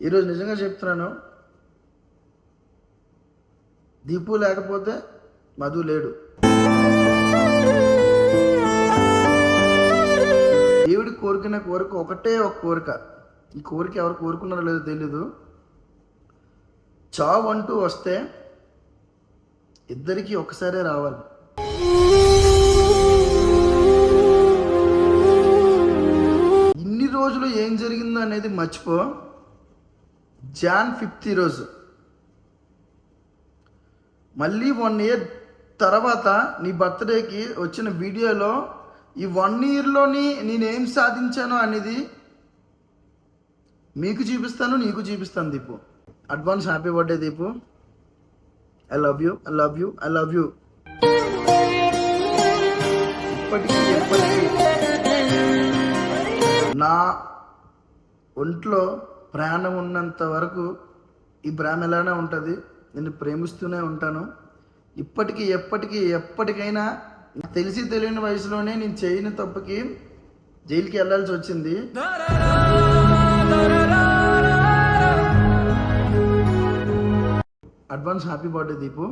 ఈరోజు నిజంగా చెప్తున్నాను దీపు లేకపోతే మధు లేడు. దేవుడి కోరికిన కోరిక ఒకటే ఒక కోరిక. ఈ కోరిక ఎవరు కోరుకున్నారో లేదో తెలీదు. చావు అంటూ వస్తే ఇద్దరికీ ఒకసారే రావాలి. ఇన్ని రోజులు ఏం జరిగిందో అనేది మర్చిపో. జాన్ ఫిఫ్త్ ఈరోజు మళ్ళీ వన్ ఇయర్ తర్వాత నీ బర్త్డేకి వచ్చిన వీడియోలో ఈ వన్ ఇయర్లోని నేనేం సాధించాను అనేది మీకు చూపిస్తాను నీకు చూపిస్తాను Deepu. Advance happy birthday Deepu. I love you I love you I love you ఇప్పటికీ ఎప్పటికీ నా ఒంట్లో ప్రాణం ఉన్నంత వరకు ఈ ప్రేమ ఎలానే ఉంటుంది? నేను ప్రేమిస్తూనే ఉంటాను. ఇప్పటికీ ఎప్పటికీ ఎప్పటికైనా నాకు తెలిసి తెలియని వయసులోనే నేను చేయని తప్పుకి జైలుకి వెళ్ళాల్సి వచ్చింది. అడ్వాన్స్ హ్యాపీ బర్త్డే దీపు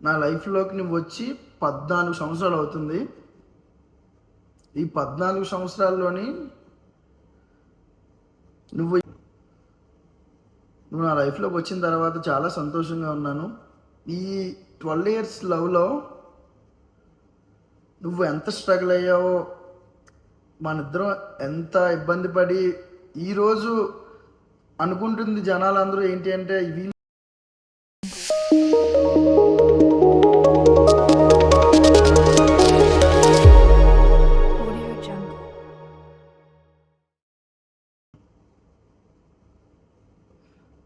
నా లైఫ్లోకి నువ్వు వచ్చి పద్నాలుగు సంవత్సరాలు అవుతుంది. ఈ పద్నాలుగు సంవత్సరాల్లోని నువ్వు నువ్వు నా లైఫ్లోకి వచ్చిన తర్వాత చాలా సంతోషంగా ఉన్నాను. ఈ ట్వెల్వ్ ఇయర్స్ లవ్లో నువ్వు ఎంత స్ట్రగుల్ అయ్యావో మనిద్దరం ఎంత ఇబ్బంది పడి ఈరోజు అనుకుంటుంది జనాలందరూ ఏంటి అంటే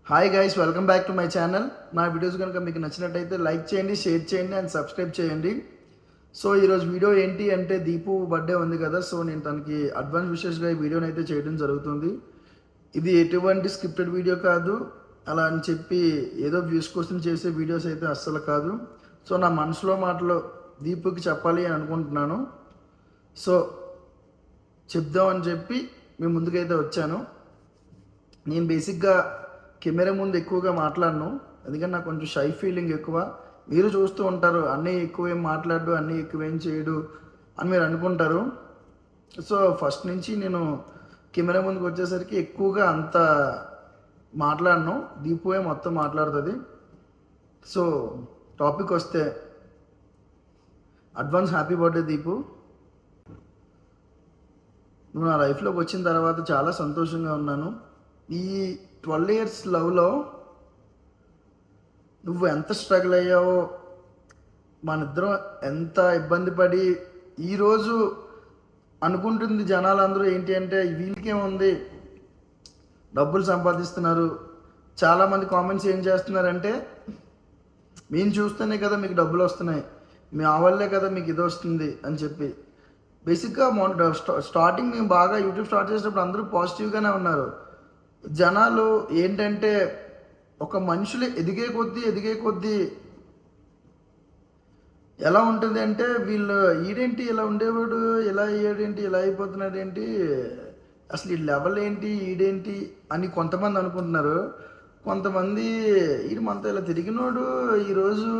hi guys welcome back to my channel నా వీడియోస్ కనుక మీకు నచ్చినట్టయితే లైక్ చేయండి షేర్ చేయండి అండ్ సబ్స్క్రైబ్ చేయండి. సో ఈరోజు వీడియో ఏంటి అంటే దీపు బర్త్డే ఉంది కదా సో నేను తనకి అడ్వాన్స్ విషెస్గా ఈ వీడియోని అయితే చేయడం జరుగుతుంది. ఇది ఎటువంటి స్క్రిప్టెడ్ వీడియో కాదు. అలా అని చెప్పి ఏదో వ్యూస్ కోసం చేసే వీడియోస్ అయితే అస్సలు కాదు. సో నా మనసులో మాటలు దీపుకి చెప్పాలి అని అనుకుంటున్నాను. సో చెప్దామని చెప్పి మీ ముందుకైతే వచ్చాను. నేను బేసిక్గా కెమెరా ముందు ఎక్కువగా మాట్లాడను. ఎందుకంటే నాకు కొంచెం షై ఫీలింగ్ ఎక్కువ. మీరు చూస్తూ ఉంటారు అన్నీ ఎక్కువ ఏం మాట్లాడు అన్నీ ఎక్కువేం చేయడు అని మీరు అనుకుంటారు. సో ఫస్ట్ నుంచి నేను కెమెరా ముందుకు వచ్చేసరికి ఎక్కువగా అంత మాట్లాడను. దీపువే మొత్తం మాట్లాడుతుంది. సో టాపిక్ వస్తే అడ్వాన్స్ హ్యాపీ బర్త్డే దీపు. నువ్వు నా లైఫ్లోకి వచ్చిన తర్వాత చాలా సంతోషంగా ఉన్నాను. ఈ ట్వెల్వ్ ఇయర్స్ లవ్లో నువ్వు ఎంత స్ట్రగుల్ అయ్యావో మనిద్దరం ఎంత ఇబ్బంది పడి ఈరోజు అనుకుంటుంది జనాలందరూ ఏంటి అంటే వీళ్ళకేముంది డబ్బులు సంపాదిస్తున్నారు. చాలామంది కామెంట్స్ ఏం చేస్తున్నారంటే మేము చూస్తేనే కదా మీకు డబ్బులు వస్తున్నాయి. మీ ఆవల్లే కదా మీకు ఇది వస్తుంది అని చెప్పి. బేసిక్గా మొన్న స్టార్టింగ్ మేము బాగా యూట్యూబ్ స్టార్ట్ చేసినప్పుడు అందరూ పాజిటివ్గానే ఉన్నారు. జనాలు ఏంటంటే ఒక మనుషులు ఎదిగే కొద్దీ ఎదిగే కొద్దీ ఎలా ఉంటుంది అంటే వీళ్ళు ఈడేంటి ఇలా ఉండేవాడు ఇలా అయ్యాడేంటి ఇలా అయిపోతున్నాడు ఏంటి అసలు ఈ లెవెల్ ఏంటి ఈడేంటి అని కొంతమంది అనుకుంటున్నారు. కొంతమంది ఈడు మనతో ఇలా తిరిగినోడు ఈరోజు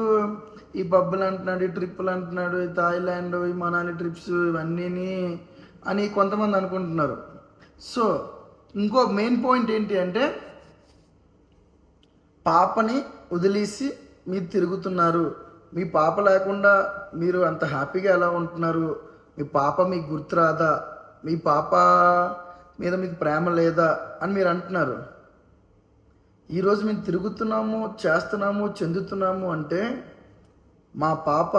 ఈ పబ్బులు అంటున్నాడు ఈ ట్రిప్పులు అంటున్నాడు ఈ థాయిలాండ్ ఈ మనాలి ట్రిప్స్ ఇవన్నీని అని కొంతమంది అనుకుంటున్నారు. సో ఇంకో మెయిన్ పాయింట్ ఏంటి అంటే పాపని వదిలేసి మీరు తిరుగుతున్నారు. మీ పాప లేకుండా మీరు అంత హ్యాపీగా ఎలా ఉంటున్నారు? మీ పాప మీకు గుర్తురాదా మీ పాప మీద మీకు ప్రేమ లేదా? అని మీరు అంటున్నారు. ఈరోజు మేము తిరుగుతున్నాము చేస్తున్నాము చెందుతున్నాము అంటే మా పాప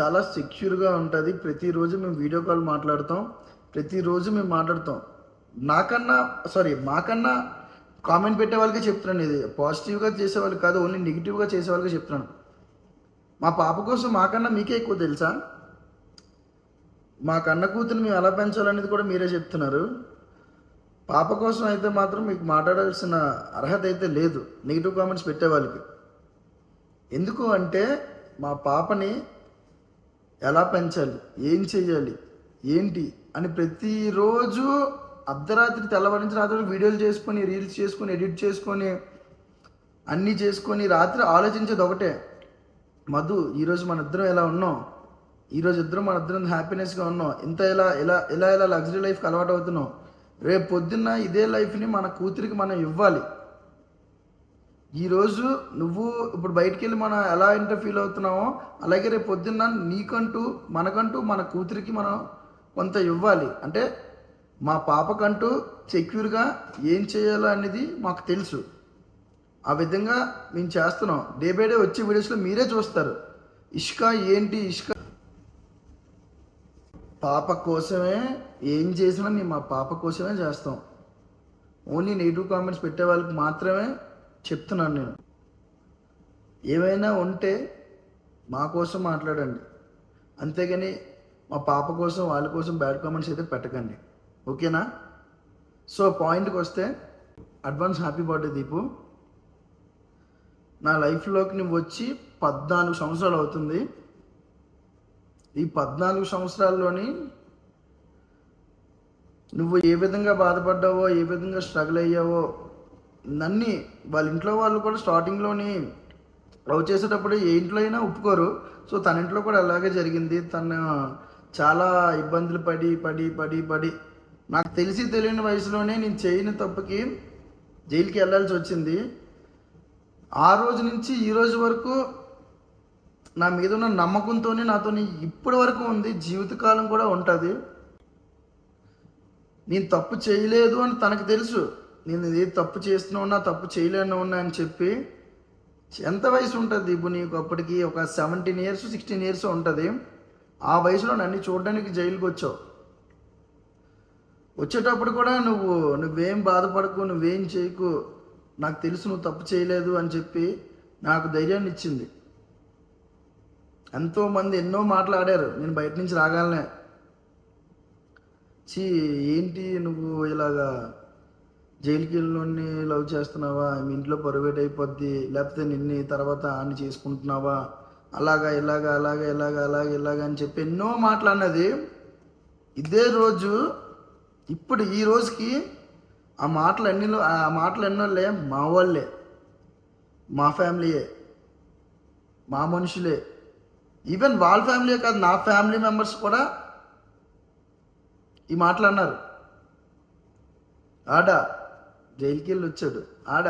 చాలా సెక్యూర్గా ఉంటుంది. ప్రతిరోజు మేము వీడియో కాల్ మాట్లాడతాం. ప్రతిరోజు మేము మాట్లాడతాం. నాకన్నా సారీ మాకన్నా కామెంట్ పెట్టే వాళ్ళకే చెప్తున్నాను ఇది. పాజిటివ్గా చేసేవాళ్ళు కాదు ఓన్లీ నెగిటివ్గా చేసేవాళ్ళకే చెప్తున్నాను. మా పాప కోసం మాకన్నా మీకే ఎక్కువ తెలుసా? మా కన్న కూతురు మేము ఎలా పెంచాలనేది కూడా మీరే చెప్తున్నారు. పాప కోసం అయితే మాత్రం మీకు మాట్లాడాల్సిన అర్హత అయితే లేదు. నెగిటివ్ కామెంట్స్ పెట్టే వాళ్ళకి. ఎందుకు అంటే మా పాపని ఎలా పెంచాలి? ఏం చేయాలి? ఏంటి? అని ప్రతిరోజు అర్ధరాత్రి తెల్లవారించి రాత్రి వీడియోలు చేసుకొని రీల్స్ చేసుకొని ఎడిట్ చేసుకొని అన్నీ చేసుకొని రాత్రి ఆలోచించేది ఒకటే. మధు ఈరోజు మన ఇద్దరం ఎలా ఉన్నాం? ఈరోజు ఇద్దరం మన ఇద్దరం హ్యాపీనెస్గా ఉన్నాం. ఇంత ఇలా ఇలా ఇలా ఇలా లగ్జరీ లైఫ్కి అలవాటు అవుతున్నాం? రేపు పొద్దున్న ఇదే లైఫ్ని మన కూతురికి మనం ఇవ్వాలి. ఈరోజు నువ్వు ఇప్పుడు బయటికి వెళ్ళి మనం ఎలా ఇంటర్ ఫీల్ అవుతున్నామో అలాగే రేపు పొద్దున్న నీకంటూ మనకంటూ మన కూతురికి మనం కొంత ఇవ్వాలి. అంటే మా పాపకంటూ సెక్యూర్గా ఏం చేయాలో అనేది మాకు తెలుసు. ఆ విధంగా మేము చేస్తున్నాం. డే బై డే వచ్చే వీడియోస్లో మీరే చూస్తారు. ఇష్క ఏంటి ఇష్క? పాప కోసమే ఏం చేసినా మేము మా పాప కోసమే చేస్తాం. ఓన్లీ నెగిటివ్ కామెంట్స్ పెట్టే వాళ్ళకి మాత్రమే చెప్తున్నాను నేను. ఏమైనా ఉంటే మా కోసం మాట్లాడండి. అంతేగాని మా పాప కోసం వాళ్ళ కోసం బ్యాడ్ కామెంట్స్ అయితే పెట్టకండి. ఓకేనా? సో పాయింట్కి వస్తే అడ్వాన్స్ హ్యాపీ బర్త్డే దీపు. నా లైఫ్లోకి నువ్వు వచ్చి పద్నాలుగు సంవత్సరాలు అవుతుంది. ఈ పద్నాలుగు సంవత్సరాల్లోని నువ్వు ఏ విధంగా బాధపడ్డావో ఏ విధంగా స్ట్రగుల్ అయ్యావో నన్ని వాళ్ళ ఇంట్లో వాళ్ళు కూడా స్టార్టింగ్లోని లవ్ చేసేటప్పుడు ఏ ఇంట్లో అయినా ఒప్పుకోరు. సో తన ఇంట్లో కూడా అలాగే జరిగింది. తను చాలా ఇబ్బందులు పడి పడి పడి పడి నాకు తెలిసి తెలియని వయసులోనే నేను చేయని తప్పుకి జైలుకి వెళ్ళాల్సి వచ్చింది. ఆ రోజు నుంచి ఈ రోజు వరకు నా మీద ఉన్న నమ్మకంతోనే నాతో ఇప్పటి వరకు ఉంది. జీవితకాలం కూడా ఉంటుంది. నేను తప్పు చేయలేదు అని తనకు తెలుసు. నేను ఏ తప్పు చేస్తున్నా ఉన్నా తప్పు చేయలేను ఉన్నా అని చెప్పి ఎంత వయసు ఉంటుంది ఇప్పుడు నీకు అప్పటికి? ఒక సెవెంటీన్ ఇయర్స్ సిక్స్టీన్ ఇయర్స్ ఉంటుంది. ఆ వయసులో నన్ను చూడడానికి జైలుకి వచ్చావు వచ్చేటప్పుడు కూడా నువ్వు నువ్వేం బాధపడకు నువ్వేం చేయకు నాకు తెలుసు నువ్వు తప్పు చేయలేదు అని చెప్పి నాకు ధైర్యాన్ని ఇచ్చింది. ఎంతోమంది ఎన్నో మాట్లాడారు నేను బయట నుంచి రాగాలనే. చీ ఏంటి నువ్వు ఇలాగా జైలుకి వెళ్ళి లవ్ చేస్తున్నావా? మీ ఇంట్లో పొరవేట్ అయిపోద్ది లేకపోతే నిన్ను తర్వాత ఆన్ని చేసుకుంటున్నావా? అలాగా ఇలాగా అలాగా ఇలాగా అలాగా ఇలాగా అని చెప్పి ఎన్నో మాట్లాడినది. ఇదే రోజు ఇప్పుడు ఈ రోజుకి ఆ మాటలు ఎన్ని ఆ మాటలు ఎన్నోళ్ళే? మా వాళ్ళే. మా ఫ్యామిలీయే. మా మనుషులే. ఈవెన్ వాళ్ళ ఫ్యామిలీయే కాదు నా ఫ్యామిలీ మెంబర్స్ కూడా ఈ మాటలు అన్నారు. ఆడ జైలుకి వెళ్ళి వచ్చాడు. ఆడ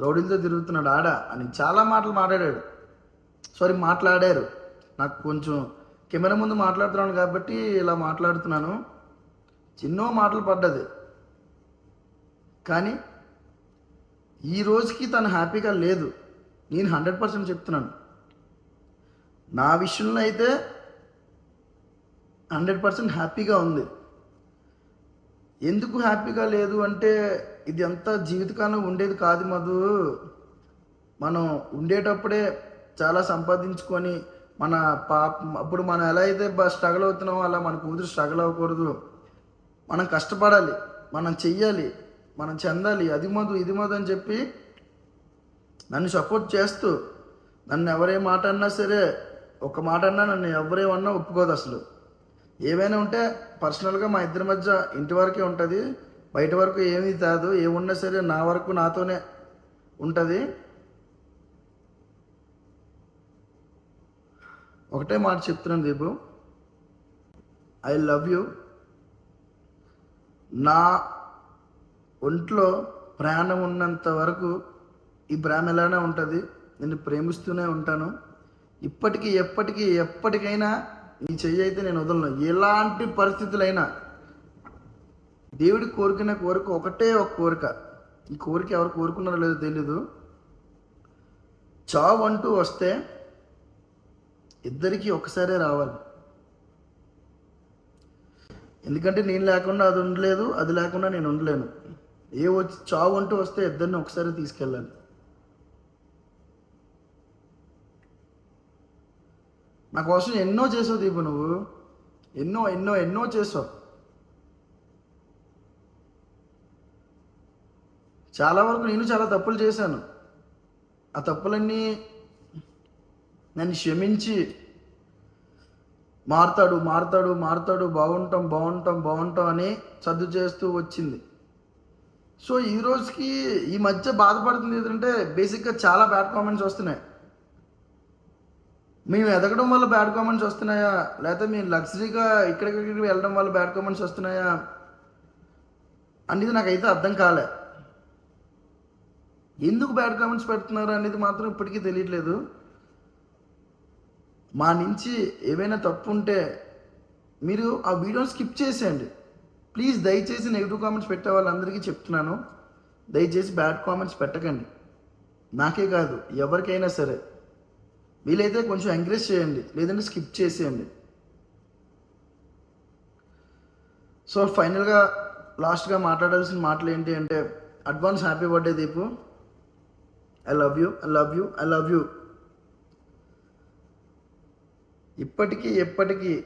రౌడీలతో తిరుగుతున్నాడు. ఆడ అని చాలా మాటలు మాట్లాడాడు. సారీ మాట్లాడారు. నాకు కొంచెం కెమెరా ముందు మాట్లాడుతున్నాను కాబట్టి ఇలా మాట్లాడుతున్నాను. చిన్నో మాటలు పడ్డది. కానీ ఈ రోజుకి తను హ్యాపీగా లేదు. నేను హండ్రెడ్ పర్సెంట్ చెప్తున్నాను. నా విషయంలో అయితే హండ్రెడ్ పర్సెంట్ హ్యాపీగా ఉంది. ఎందుకు హ్యాపీగా లేదు అంటే ఇది అంతా జీవితకాలం ఉండేది కాదు మధు. మనం ఉండేటప్పుడే చాలా సంపాదించుకొని మన పాప అప్పుడు మనం ఎలా అయితే స్ట్రగుల్ అవుతున్నామో అలా మన కూతురు స్ట్రగుల్ అవ్వకూడదు. మనం కష్టపడాలి మనం చెయ్యాలి మనం చెందాలి అది మధు ఇది మధు అని చెప్పి నన్ను సపోర్ట్ చేస్తూ నన్ను ఎవరే మాట అన్నా సరే ఒక మాట అన్నా నన్ను ఎవరేమన్నా ఒప్పుకోదు అసలు. ఏమైనా ఉంటే పర్సనల్గా మా ఇద్దరి మధ్య ఇంటి వరకే ఉంటుంది బయట వరకు ఏమీ కాదు ఏమున్నా సరే నా వరకు నాతోనే ఉంటుంది. ఒకటే మాట చెప్తున్నాను దీపు. ఐ లవ్ యూ నా ఒంట్లో ప్రాణం ఉన్నంత వరకు ఈ ప్రేమ ఎలానే ఉంటుంది. నేను ప్రేమిస్తూనే ఉంటాను. ఇప్పటికీ ఎప్పటికీ ఎప్పటికైనా నీ చెయ్యి అయితే నేను వదలను. ఎలాంటి పరిస్థితులైనా దేవుడి కోరికన కోరిక ఒకటే ఒక కోరిక. ఈ కోరిక ఎవరు కోరుకున్నారో లేదో తెలీదు. చావు అంటూ వస్తే ఇద్దరికీ ఒకసారే రావాలి. ఎందుకంటే నేను లేకుండా అది ఉండలేదు అది లేకుండా నేను ఉండలేను. ఏ వచ్చి చావు అంటూ వస్తే ఇద్దరిని ఒకసారి తీసుకెళ్ళాలి. నా కోసం ఎన్నో చేసావు దీపు నువ్వు. ఎన్నో ఎన్నో ఎన్నో చేసావు. చాలా వరకు నేను చాలా తప్పులు చేశాను. ఆ తప్పులన్నీ నన్ను క్షమించి మారుతాడు మారుతాడు మారుతాడు బాగుంటాం బాగుంటాం బాగుంటాం అని చదువు చేస్తూ వచ్చింది. సో ఈ రోజుకి ఈ మధ్య బాధపడుతుంది ఏంటంటే బేసిక్గా చాలా బ్యాడ్ కామెంట్స్ వస్తున్నాయి. మేము ఎదగడం వల్ల బ్యాడ్ కామెంట్స్ వస్తున్నాయా? లేకపోతే మేము లగ్జరీగా ఇక్కడికి వెళ్ళడం వల్ల బ్యాడ్ కామెంట్స్ వస్తున్నాయా? అనేది నాకైతే అర్థం కాలే. ఎందుకు బ్యాడ్ కామెంట్స్ పెడుతున్నారు అనేది మాత్రం ఇప్పటికీ తెలియట్లేదు. మా నుంచి ఏమైనా తప్పు ఉంటే మీరు ఆ వీడియోని స్కిప్ చేసేయండి. ప్లీజ్ దయచేసి నెగిటివ్ కామెంట్స్ పెట్టే వాళ్ళందరికీ చెప్తున్నాను. దయచేసి బ్యాడ్ కామెంట్స్ పెట్టకండి. నాకే కాదు ఎవరికైనా సరే. వీలైతే కొంచెం ఎంకరేజ్ చేయండి లేదంటే స్కిప్ చేసేయండి. సో ఫైనల్గా లాస్ట్గా మాట్లాడాల్సిన మాటలు ఏంటి అంటే advance happy birthday Deepu I love you I love you I love you ఇప్పటికీ ఎప్పటికీ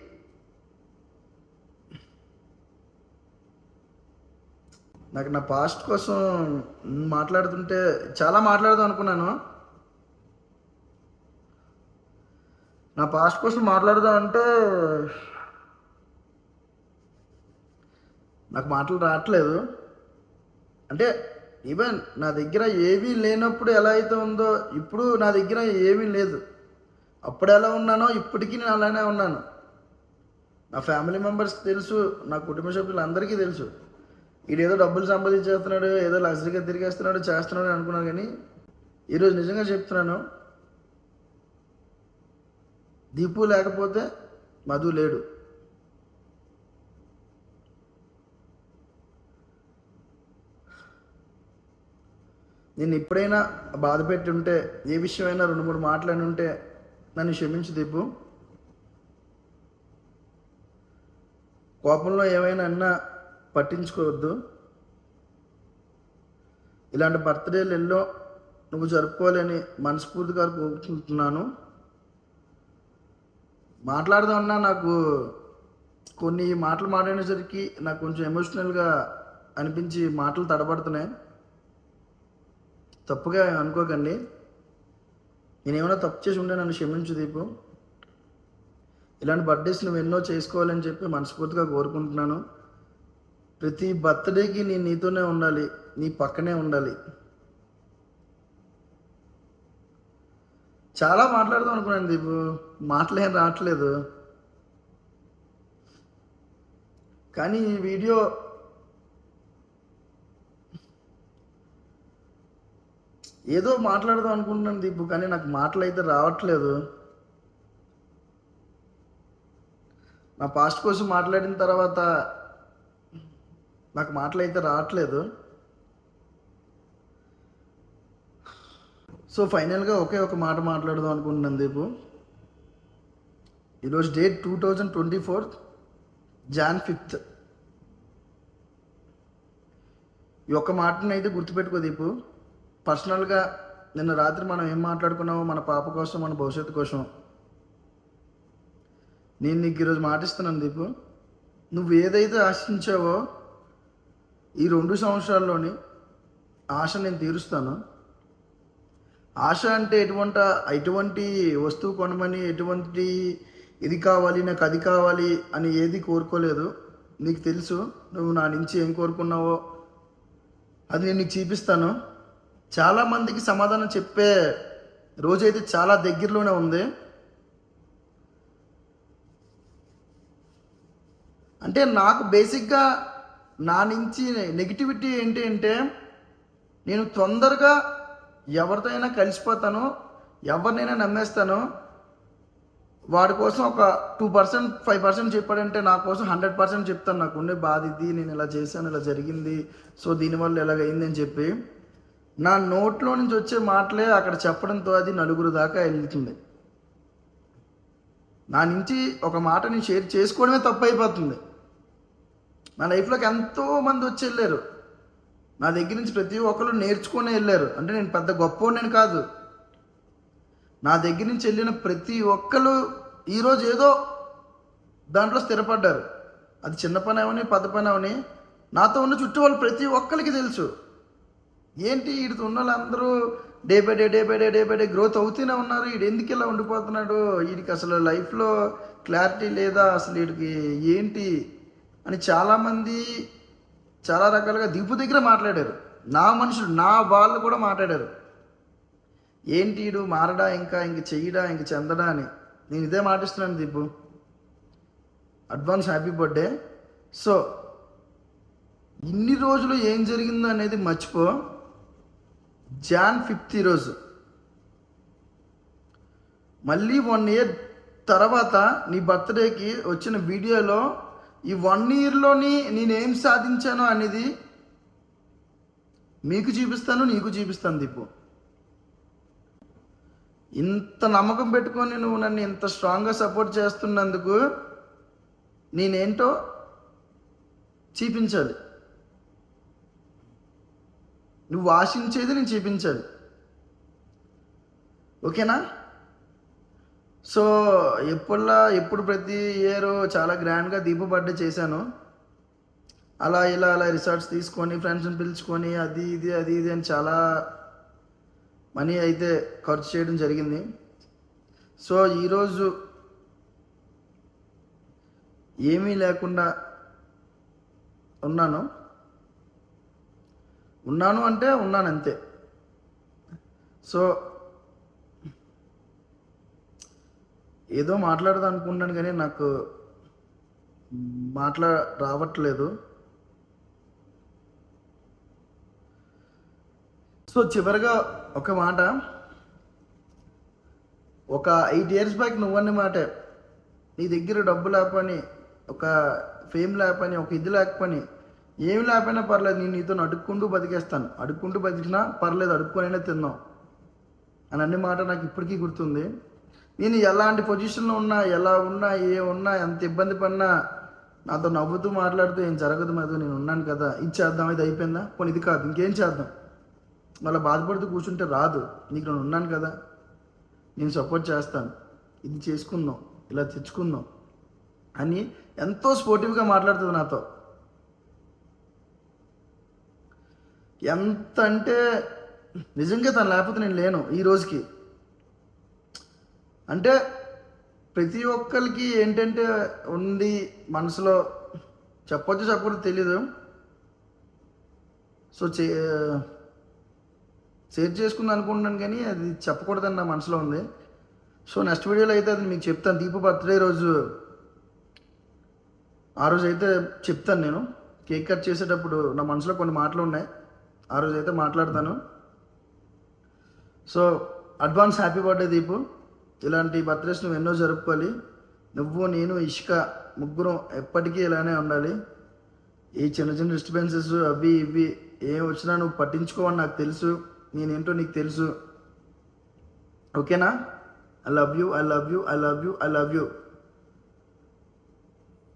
నాకు నా పాస్ట్ కోసం మాట్లాడుతుంటే చాలా మాట్లాడదాం అనుకున్నాను. నా పాస్ట్ కోసం మాట్లాడదాం అంటే నాకు మాటలు రావట్లేదు. అంటే ఈవెన్ నా దగ్గర ఏమీ లేనప్పుడు ఎలా అయితే ఉందో ఇప్పుడు నా దగ్గర ఏమీ లేదు. అప్పుడు ఎలా ఉన్నానో ఇప్పటికీ నేను అలానే ఉన్నాను. నా ఫ్యామిలీ మెంబర్స్ తెలుసు నా కుటుంబ సభ్యులందరికీ తెలుసు. వీడేదో డబ్బులు సంపాదించేస్తున్నాడు ఏదో లగ్జరీగా తిరిగేస్తున్నాడు చేస్తున్నాడు అనుకున్నా అనుకున్నాను కానీ ఈరోజు నిజంగా చెప్తున్నాను దీపు లేకపోతే మధు లేడు. నేను ఎప్పుడైనా బాధ పెట్టి ఉంటే ఏ విషయమైనా రెండు మూడు మాట్లాడి ఉంటే నన్ను క్షమించు దిబ్బు. కోపంలో ఏమైనా అన్నా పట్టించుకోవద్దు. ఇలాంటి బర్త్డేలు ఎల్లో నువ్వు జరుపుకోవాలని మనస్ఫూర్తిగా కోరుకుంటున్నాను. మాట్లాడదామన్నా నాకు కొన్ని మాటలు మాట్లాడేసరికి నాకు కొంచెం ఎమోషనల్గా అనిపించి మాటలు తడబడుతున్నాయి. తప్పుగా అనుకోకండి. నేనేమైనా తప్పు చేసి ఉంటే నన్ను క్షమించు దీపు. ఇలాంటి బర్త్డేస్ నువ్వు ఎన్నో చేసుకోవాలని చెప్పి మనస్ఫూర్తిగా కోరుకుంటున్నాను. ప్రతి బర్త్డేకి నేను నీతోనే ఉండాలి నీ పక్కనే ఉండాలి. చాలా మాట్లాడదాం అనుకున్నాను దీపు. మాటలేం రావట్లేదు. కానీ ఈ వీడియో ఏదో మాట్లాడదాం అనుకుంటున్నాను దీపు కానీ నాకు మాటలు అయితే రావట్లేదు. నా పాస్ట్ కోసం మాట్లాడిన తర్వాత నాకు మాటలు అయితే రావట్లేదు. సో ఫైనల్గా ఒకే ఒక మాట మాట్లాడదాం అనుకుంటున్నాను దీపు. ఈరోజు date two thousand twenty fourth Jan fifth ఈ ఒక్క మాటను అయితే గుర్తుపెట్టుకో దీపు. పర్సనల్గా నిన్న రాత్రి మనం ఏం మాట్లాడుకున్నామో మన పాప కోసం మన భవిష్యత్తు కోసం. నేను నీకు ఈరోజు మాటిస్తున్నాను దీపు. నువ్వు ఏదైతే ఆశించావో ఈ రెండు సంవత్సరాల్లోని ఆశ నేను తీరుస్తాను. ఆశ అంటే ఎటువంటి ఎటువంటి వస్తువు కొనమని ఎటువంటి ఇది కావాలి నాకు అది కావాలి అని ఏది కోరుకోలేదు. నీకు తెలుసు నువ్వు నా నుంచి ఏం కోరుకున్నావో అది నేను నీకు చూపిస్తాను. చాలామందికి సమాధానం చెప్పే రోజైతే చాలా దగ్గరలోనే ఉంది. అంటే నాకు బేసిక్గా నా నుంచి నెగిటివిటీ ఏంటి అంటే నేను తొందరగా ఎవరితో అయినా కలిసిపోతాను ఎవరినైనా నమ్మేస్తాను. వాడి కోసం ఒక టూ పర్సెంట్ ఫైవ్ పర్సెంట్ చెప్పాడంటే నా కోసం హండ్రెడ్ పర్సెంట్ చెప్తాను. నాకు ఉండే బాధ ఇది నేను ఇలా చేశాను ఇలా జరిగింది. సో దీనివల్ల ఇలాగైంది అని చెప్పి. నా నోట్లో నుంచి వచ్చే మాటలే అక్కడ చెప్పడంతో అది నలుగురు దాకా వెళ్తుంది. నా నుంచి ఒక మాటని షేర్ చేసుకోవడమే తప్పు అయిపోతుంది నా లైఫ్లోకి ఎంతో మంది వచ్చి వెళ్ళారు. నా దగ్గర నుంచి ప్రతి ఒక్కరు నేర్చుకునే వెళ్ళారు. అంటే నేను పెద్ద గొప్ప నేను కాదు. నా దగ్గర నుంచి వెళ్ళిన ప్రతి ఒక్కరు ఈరోజు ఏదో దాంట్లో స్థిరపడ్డారు. అది చిన్న పని అవని పెద్ద పని అవని నాతో ఉన్న చుట్టూ వాళ్ళు ప్రతి ఒక్కరికి తెలుసు. ఏంటి వీడితో ఉన్న వాళ్ళందరూ day by day day by day day by day growth అవుతూనే ఉన్నారు. వీడు ఎందుకు ఇలా ఉండిపోతున్నాడు? వీడికి అసలు లైఫ్లో క్లారిటీ లేదా? అసలు వీడికి ఏంటి? అని చాలామంది చాలా రకాలుగా దిగు దగ్గర మాట్లాడారు. నా మనుషులు నా వాళ్ళు కూడా మాట్లాడారు. ఏంటి వీడు మారడా ఇంకా? ఇంక చెయ్యడా? ఇంక చెందడా అని. నేను ఇదే మాటిస్తున్నాను Deepu advance happy birthday so ఇన్ని రోజులు ఏం జరిగిందో అనేది మర్చిపో. జాన్ ఫిఫ్త్ రోజు మళ్ళీ వన్ ఇయర్ తర్వాత నీ బర్త్డేకి వచ్చిన వీడియోలో ఈ వన్ ఇయర్లోని నేనేం సాధించాను అనేది మీకు చూపిస్తాను నీకు చూపిస్తాను దీపు. ఇంత నమ్మకం పెట్టుకొని నువ్వు నన్ను ఇంత స్ట్రాంగ్గా సపోర్ట్ చేస్తున్నందుకు నేనేంటో చూపించాలి. నువ్వు ఆశించేది నేను చూపించాలి ఓకేనా? సో ఎప్పుడులా ఎప్పుడు ప్రతి ఇయర్ చాలా గ్రాండ్గా దీప బర్త్డే చేశాను. అలా ఇలా అలా రిసార్ట్స్ తీసుకొని ఫ్రెండ్స్ని పిలుచుకొని అది ఇది అది ఇది అని చాలా మనీ అయితే ఖర్చు చేయడం జరిగింది. సో ఈరోజు ఏమీ లేకుండా ఉన్నాను. ఉన్నాను అంటే ఉన్నాను అంతే. సో ఏదో మాట్లాడదాం అనుకుంటున్నాను కానీ నాకు మాట్లా రావట్లేదు. సో చివరిగా ఒక మాట. ఒక ఎయిట్ ఇయర్స్ బ్యాక్ నువ్వన్న మాట నీ దగ్గర డబ్బు లేకపోని ఒక ఫేమ్ లేకపోని ఒక ఇది లేకపోని ఏమి లేకపోయినా పర్లేదు నేను నీతో అడుక్కుంటూ బతికేస్తాను. అడుక్కుంటూ బతికినా పర్లేదు అడుక్కొనైనా తిందాం. అని అన్ని మాట నాకు ఇప్పటికీ గుర్తుంది. నేను ఎలాంటి పొజిషన్లో ఉన్నా ఎలా ఉన్నా ఏ ఉన్నా ఎంత ఇబ్బంది పడినా నాతో నవ్వుతూ మాట్లాడుతూ ఏం జరగదు మధు నేను ఉన్నాను కదా ఇది చేద్దాం ఇది అయిపోయిందా? పోనీ ఇది కాదు ఇంకేం చేద్దాం? మళ్ళీ బాధపడుతూ కూర్చుంటే రాదు నీకు నేను ఉన్నాను కదా నేను సపోర్ట్ చేస్తాను ఇది చేసుకుందాం ఇలా తెచ్చుకుందాం అని ఎంతో స్పోర్టివ్గా మాట్లాడుతుంది నాతో. ఎంత అంటే నిజంగా తను లేకపోతే నేను లేను ఈ రోజుకి. అంటే ప్రతి ఒక్కరికి ఏంటంటే ఉంది మనసులో చెప్పొచ్చు చెప్పకూడదు తెలీదు. సో చే షేర్ చేసుకుందాం అనుకుంటున్నాను కానీ అది చెప్పకూడదని నా మనసులో ఉంది. సో నెక్స్ట్ వీడియోలో అయితే అది మీకు చెప్తాను. దీప బర్త్డే రోజు ఆ రోజు అయితే చెప్తాను నేను. కేక్ కట్ చేసేటప్పుడు నా మనసులో కొన్ని మాటలు ఉన్నాయి. ఆ రోజు అయితే మాట్లాడతాను. So advance happy birthday Deepu. ఇలాంటి బర్త్డేస్ నువ్వు ఎన్నో జరుపుకోవాలి. నువ్వు నేను ఇష్క ముగ్గురం ఎప్పటికీ ఇలానే ఉండాలి. ఈ చిన్న చిన్న డిస్టర్బెన్సెస్ అవి ఇవి ఏం వచ్చినా నువ్వు పట్టించుకోవని నాకు తెలుసు. నేనేంటో నీకు తెలుసు. ఓకేనా? I love you I love you I love you I love you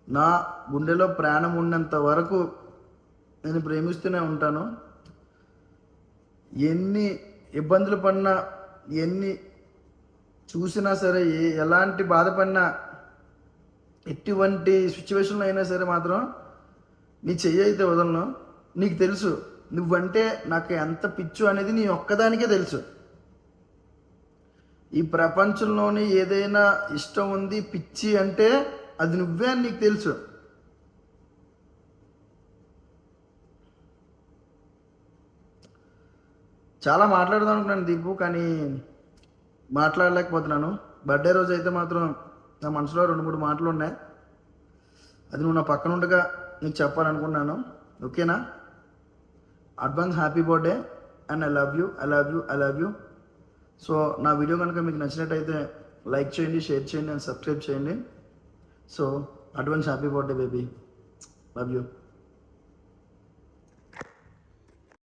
నా గుండెలో ప్రాణం ఉన్నంత వరకు నేను ప్రేమిస్తూనే ఉంటాను. ఎన్ని ఇబ్బందులు పడినా ఎన్ని చూసినా సరే ఏ ఎలాంటి బాధపడినా ఎటువంటి సిచ్యువేషన్లో అయినా సరే మాత్రం నీ చెయ్యి అయితే వదలను. నీకు తెలుసు నువ్వంటే నాకు ఎంత పిచ్చు అనేది నీ ఒక్కదానికే తెలుసు. ఈ ప్రపంచంలోని ఏదైనా ఇష్టం ఉంది పిచ్చి అంటే అది నువ్వే అని నీకు తెలుసు. చాలా మాట్లాడదాం అనుకున్నాను దీపు కానీ మాట్లాడలేకపోతున్నాను. బర్త్డే రోజు అయితే మాత్రం నా మనసులో రెండు మూడు మాటలు ఉన్నాయి. అది నువ్వు నా పక్కన ఉండగా నీకు చెప్పాలనుకున్నాను. ఓకేనా? Advance happy birthday and I love you I love you I love you so నా వీడియో కనుక మీకు నచ్చినట్టయితే లైక్ చేయండి షేర్ చేయండి అండ్ సబ్స్క్రైబ్ చేయండి. So advance happy birthday baby love you